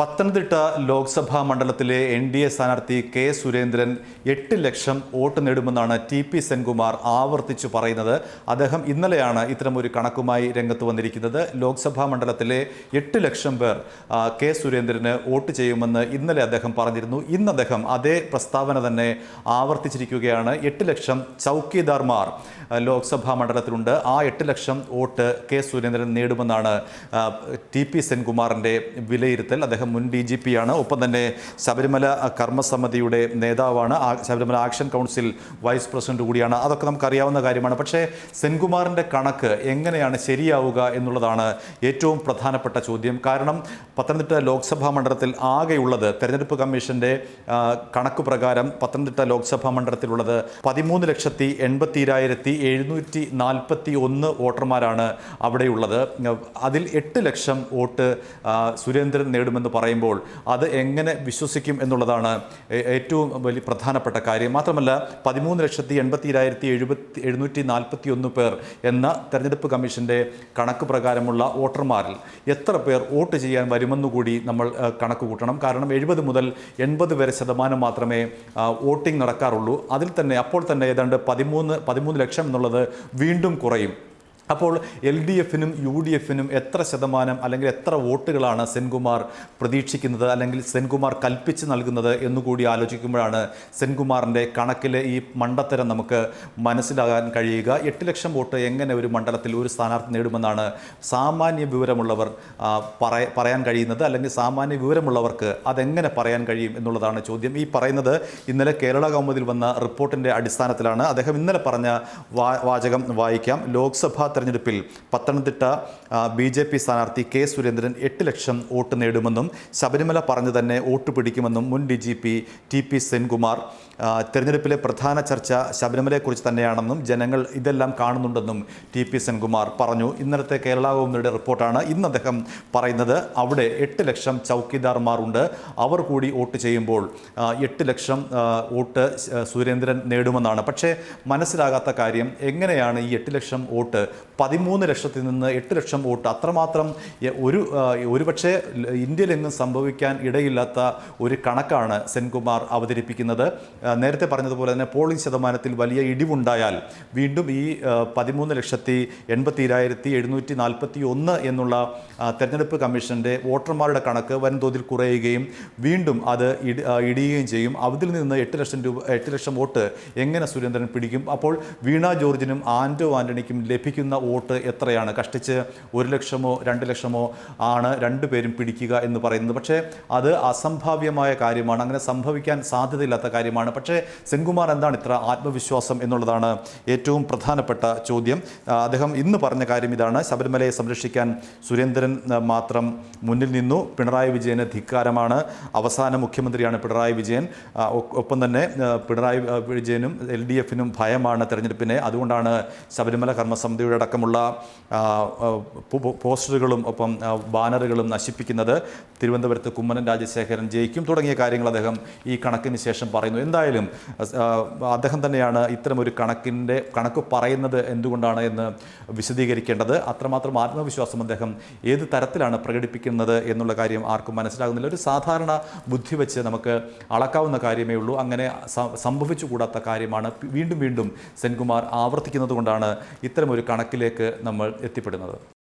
പത്തനംതിട്ട ലോക്സഭാ മണ്ഡലത്തിലെ N D A സ്ഥാനാർത്ഥി K Surendran എട്ട് ലക്ഷം വോട്ട് നേടുമെന്നാണ് ടി പി സെൻകുമാർ ആവർത്തിച്ചു പറയുന്നത്. അദ്ദേഹം ഇന്നലെയാണ് ഇത്തരമൊരു കണക്കുമായി രംഗത്ത് വന്നിരിക്കുന്നത്. ലോക്സഭാ മണ്ഡലത്തിലെ എട്ട് ലക്ഷം പേർ കെ സുരേന്ദ്രന് വോട്ട് ചെയ്യുമെന്ന് ഇന്നലെ അദ്ദേഹം പറഞ്ഞിരുന്നു. ഇന്ന് അദ്ദേഹം അതേ പ്രസ്താവന തന്നെ ആവർത്തിച്ചിരിക്കുകയാണ്. എട്ട് ലക്ഷം ചൗക്കിദാർമാർ ലോക്സഭാ മണ്ഡലത്തിലുണ്ട്. ആ എട്ട് ലക്ഷം വോട്ട് കെ സുരേന്ദ്രൻ നേടുമെന്നാണ് ടി പി സെൻകുമാറിന്റെ വിലയിരുത്തൽ. അദ്ദേഹം മുൻ ഡി ജി പി ആണ്. ഒപ്പം തന്നെ ശബരിമല കർമ്മസമിതിയുടെ നേതാവാണ്. Sabarimala action council vice president കൂടിയാണ്. അതൊക്കെ നമുക്കറിയാവുന്ന കാര്യമാണ്. പക്ഷേ സെൻകുമാറിന്റെ കണക്ക് എങ്ങനെയാണ് ശരിയാവുക എന്നുള്ളതാണ് ഏറ്റവും പ്രധാനപ്പെട്ട ചോദ്യം. കാരണം പത്തനംതിട്ട ലോക്സഭാ മണ്ഡലത്തിൽ ആകെയുള്ളത് തെരഞ്ഞെടുപ്പ് കമ്മീഷന്റെ കണക്ക് പ്രകാരം പത്തനംതിട്ട ലോക്സഭാ മണ്ഡലത്തിലുള്ളത് പതിമൂന്ന് ലക്ഷത്തി എൺപത്തിരായിരത്തി എഴുന്നൂറ്റി നാൽപ്പത്തി ഒന്ന് വോട്ടർമാരാണ് അവിടെയുള്ളത്. അതിൽ എട്ട് ലക്ഷം വോട്ട് സുരേന്ദ്രൻ നേടുമെന്ന് പറയുമ്പോൾ അത് എങ്ങനെ വിശ്വസിക്കും എന്നുള്ളതാണ് ഏറ്റവും വലിയ പ്രധാനപ്പെട്ട കാര്യം. മാത്രമല്ല പതിമൂന്ന് ലക്ഷത്തി എൺപത്തിരായിരത്തി എഴുപത്തി എഴുന്നൂറ്റി നാൽപ്പത്തി ഒന്ന് പേർ എന്ന തെരഞ്ഞെടുപ്പ് കമ്മീഷന്റെ കണക്ക് പ്രകാരമുള്ള വോട്ടർമാരിൽ എത്ര പേർ വോട്ട് ചെയ്യാൻ വരുമെന്നുകൂടി നമ്മൾ കണക്ക് കൂട്ടണം. കാരണം എഴുപത് മുതൽ എൺപത് വരെ ശതമാനം മാത്രമേ വോട്ടിംഗ് നടക്കാറുള്ളൂ. അതിൽ തന്നെ അപ്പോൾ തന്നെ ഏതാണ്ട് പതിമൂന്ന് പതിമൂന്ന് ലക്ഷം എന്നുള്ളത് വീണ്ടും കുറയും. അപ്പോൾ എൽ ഡി എഫിനും യു ഡി എഫിനും എത്ര ശതമാനം അല്ലെങ്കിൽ എത്ര വോട്ടുകളാണ് സെൻകുമാർ പ്രതീക്ഷിക്കുന്നത് അല്ലെങ്കിൽ സെൻകുമാർ കൽപ്പിച്ച് നൽകുന്നത് എന്നുകൂടി ആലോചിക്കുമ്പോഴാണ് സെൻകുമാറിന്റെ കണക്കിലെ ഈ മണ്ടത്തരം നമുക്ക് മനസ്സിലാകാൻ കഴിയുക. എട്ട് ലക്ഷം വോട്ട് എങ്ങനെ ഒരു മണ്ഡലത്തിൽ ഒരു സ്ഥാനാർത്ഥി നേടുമെന്നാണ് സാമാന്യ വിവരമുള്ളവർ പറയാൻ കഴിയുന്നത്. അല്ലെങ്കിൽ സാമാന്യ വിവരമുള്ളവർക്ക് അതെങ്ങനെ പറയാൻ കഴിയും എന്നുള്ളതാണ് ചോദ്യം. ഈ പറയുന്നത് ഇന്നലെ കേരള കൗമുദിൽ വന്ന റിപ്പോർട്ടിന്റെ അടിസ്ഥാനത്തിലാണ്. അദ്ദേഹം ഇന്നലെ പറഞ്ഞ വാചകം വായിക്കാം. ലോക്സഭാ തെരഞ്ഞെടുപ്പിൽ പത്തനംതിട്ട ബി ജെ പി സ്ഥാനാർത്ഥി കെ സുരേന്ദ്രൻ എട്ട് ലക്ഷം വോട്ട് നേടുമെന്നും ശബരിമല പറഞ്ഞു തന്നെ വോട്ട് പിടിക്കുമെന്നും മുൻ D G P T P Senkumar തെരഞ്ഞെടുപ്പിലെ പ്രധാന ചർച്ച ശബരിമലയെക്കുറിച്ച് തന്നെയാണെന്നും ജനങ്ങൾ ഇതെല്ലാം കാണുന്നുണ്ടെന്നും ടി പി സെൻകുമാർ പറഞ്ഞു. ഇന്നലത്തെ കേരള ഗവർണറുടെ റിപ്പോർട്ടാണ് ഇന്ന് അദ്ദേഹം പറയുന്നത്. അവിടെ എട്ട് ലക്ഷം ചൗക്കിദാർമാരുണ്ട്. അവർ കൂടി വോട്ട് ചെയ്യുമ്പോൾ എട്ട് ലക്ഷം വോട്ട് സുരേന്ദ്രൻ നേടുമെന്നാണ്. പക്ഷേ മനസ്സിലാകാത്ത കാര്യം എങ്ങനെയാണ് ഈ എട്ട് ലക്ഷം വോട്ട് പതിമൂന്ന് ലക്ഷത്തിൽ നിന്ന് എട്ട് ലക്ഷം വോട്ട് അത്രമാത്രം ഒരു ഒരുപക്ഷെ ഇന്ത്യയിലെങ്ങും സംഭവിക്കാൻ ഇടയില്ലാത്ത ഒരു കണക്കാണ് സെൻകുമാർ അവതരിപ്പിക്കുന്നത്. നേരത്തെ പറഞ്ഞതുപോലെ തന്നെ പോളിംഗ് ശതമാനത്തിൽ വലിയ ഇടിവുണ്ടായാൽ വീണ്ടും ഈ പതിമൂന്ന് ലക്ഷത്തി എൺപത്തിരായിരത്തി എഴുന്നൂറ്റി നാൽപ്പത്തി ഒന്ന് എന്നുള്ള തെരഞ്ഞെടുപ്പ് കമ്മീഷന്റെ വോട്ടർമാരുടെ കണക്ക് വൻതോതിൽ കുറയുകയും വീണ്ടും അത് ഇടി- ഇടിയുകയും ചെയ്യും. അതിൽ നിന്ന് എട്ട് ലക്ഷം രൂപ എട്ട് ലക്ഷം വോട്ട് എങ്ങനെ സുരേന്ദ്രൻ പിടിക്കും? അപ്പോൾ വീണ ജോർജിനും ആന്റോ ആന്റണിക്കും ലഭിക്കുന്ന വോട്ട് എത്രയാണ്? കഷ്ടിച്ച് ഒരു ലക്ഷമോ രണ്ട് ലക്ഷമോ ആണ് രണ്ടുപേരും പിടിക്കുക എന്ന് പറയുന്നത്. പക്ഷേ അത് അസംഭാവ്യമായ കാര്യമാണ്. അങ്ങനെ സംഭവിക്കാൻ സാധ്യതയില്ലാത്ത കാര്യമാണ്. പക്ഷേ സെൻകുമാർ എന്താണ് ഇത്ര ആത്മവിശ്വാസം എന്നുള്ളതാണ് ഏറ്റവും പ്രധാനപ്പെട്ട ചോദ്യം. അദ്ദേഹം ഇന്ന് പറഞ്ഞ കാര്യം ഇതാണ്. ശബരിമലയെ സംരക്ഷിക്കാൻ സുരേന്ദ്രൻ മാത്രം മുന്നിൽ നിന്നു. പിണറായി വിജയന് ധിക്കാരമാണ്. അവസാന മുഖ്യമന്ത്രിയാണ് പിണറായി വിജയൻ. ഒപ്പം തന്നെ പിണറായി വിജയനും എൽ ഡി എഫിനും ഭയമാണ് തെരഞ്ഞെടുപ്പിനെ. അതുകൊണ്ടാണ് ശബരിമല കർമ്മസമിതിയുടെ അടക്കമുള്ള പോസ്റ്ററുകളും ഒപ്പം ബാനറുകളും നശിപ്പിക്കുന്നത് തിരുവനന്തപുരത്ത് കുമ്മനം രാജശേഖരൻ ജയിക്കും തുടങ്ങിയ കാര്യങ്ങൾ അദ്ദേഹം ഈ കണക്കിന് ശേഷം പറയുന്നു. എന്തായാലും അദ്ദേഹം തന്നെയാണ് ഇത്തരമൊരു കണക്കിന്റെ കണക്ക് പറയുന്നത് എന്തുകൊണ്ടാണ് എന്ന് വിശദീകരിക്കേണ്ടത്. അത്രമാത്രം ആത്മവിശ്വാസം അദ്ദേഹം ഏത് തരത്തിലാണ് പ്രകടിപ്പിക്കുന്നത് എന്നുള്ള കാര്യം ആർക്കും മനസ്സിലാകുന്നില്ല. ഒരു സാധാരണ ബുദ്ധി വെച്ച് നമുക്ക് അളക്കാവുന്ന കാര്യമേ ഉള്ളൂ. അങ്ങനെ സംഭവിച്ചുകൂടാത്ത കാര്യമാണ്. വീണ്ടും വീണ്ടും സെൻകുമാർ ആവർത്തിക്കുന്നത് കൊണ്ടാണ് ഇത്തരമൊരു കണക്കിലേക്ക് നമ്മൾ എത്തിപ്പെടുന്നത്.